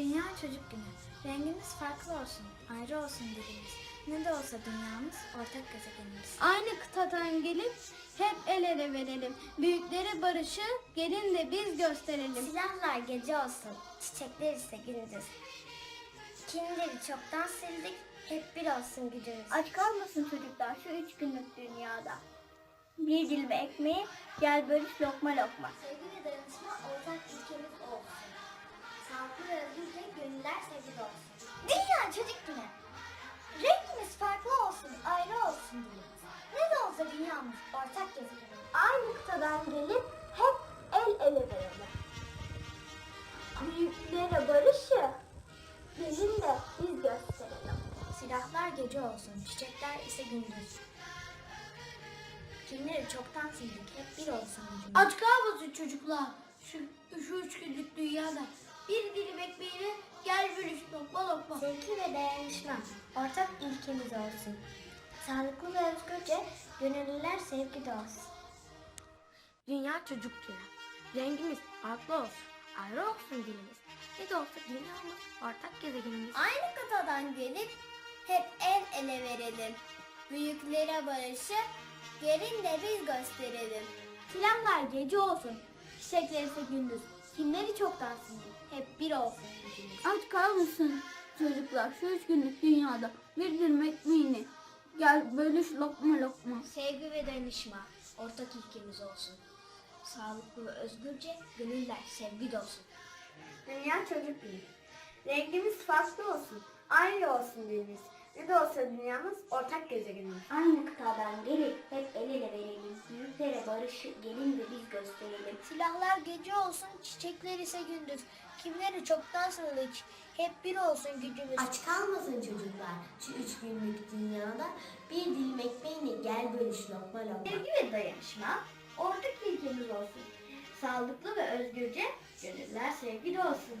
Dünya Çocuk Günü. Rengimiz farklı olsun, ayrı olsun dilimiz. Ne de olsa dünyamız, ortak gezegenimiz. Aynı kıtadan gelip hep el ele verelim. Büyüklere barışı gelin de biz gösterelim. Silahlar gece olsun, çiçekler ise gündüz. Kinleri çoktan sildik, hep bir olsun gücümüz. Aç kalmasın çocuklar şu üç günlük dünyada. Bir dilim ekmeği gel bölüş lokma lokma. Sevgi ve dayanışma ortak ilkemiz olsun. Sağlıklı ve özgürce gönüller sevgili olsun. Dünya Çocuk Günü. Rengimiz farklı olsun, ayrı olsun dilimiz. Ne de olsa dünyamız, ortak gezegenimiz. Aynı kıtadan gelip hep el ele verelim. Büyüklere barışı gelin de biz gösterelim. Silahlar gece olsun, çiçekler ise gündüz. Kimleri çoktan sildik, hep bir olsun. Aç kalmasın çocuklar şu, şu üç günlük dünyada. Bir dilim ekmeğine gel bölüş lokma lokma. Sevgi ve dayanışma ortak ilkemiz olsun. Sağlıklı ve özgürce gönüllüler sevgide olsun. Dünya Çocuk Günü. Rengimiz farklı olsun, ayrı olsun dilimiz. Ne de olsa dünyamız, ortak gezegenimiz. Aynı kıtadan gelip hep el ele verelim. Büyüklere barışı gelin de biz gösterelim. Silahlar gece olsun, çiçekler ise gündüz. Kimleri çoktan sildik, hep bir olsun gücümüz. Aç kalmışsın çocuklar şu üç günlük dünyada bir dilim ekmeğini gel bölüş lokma lokma. Sevgi ve dayanışma ortak ilkemiz olsun. Sağlıklı ve özgürce gönüller sevgi olsun. Dünya Çocuk Günü. Rengimiz farklı olsun, aynı olsun dilimiz. Ne de olsa dünyamız ortak gezegenimiz. Aynı kıtadan gelip hep el ele verelim. Büyüklere barışı gelin de biz gösterelim. Silahlar gece olsun, çiçekler ise gündüz. Kimleri çoktan sığlık, hep bir olsun gücümüz. Aç kalmasın çocuklar şu üç günlük dünyada bir dilim ekmeğini gel bölüş lokma lokma. Sevgi ve dayanışma ortak ilkemiz olsun. Sağlıklı ve özgürce gönüller sevgili olsun.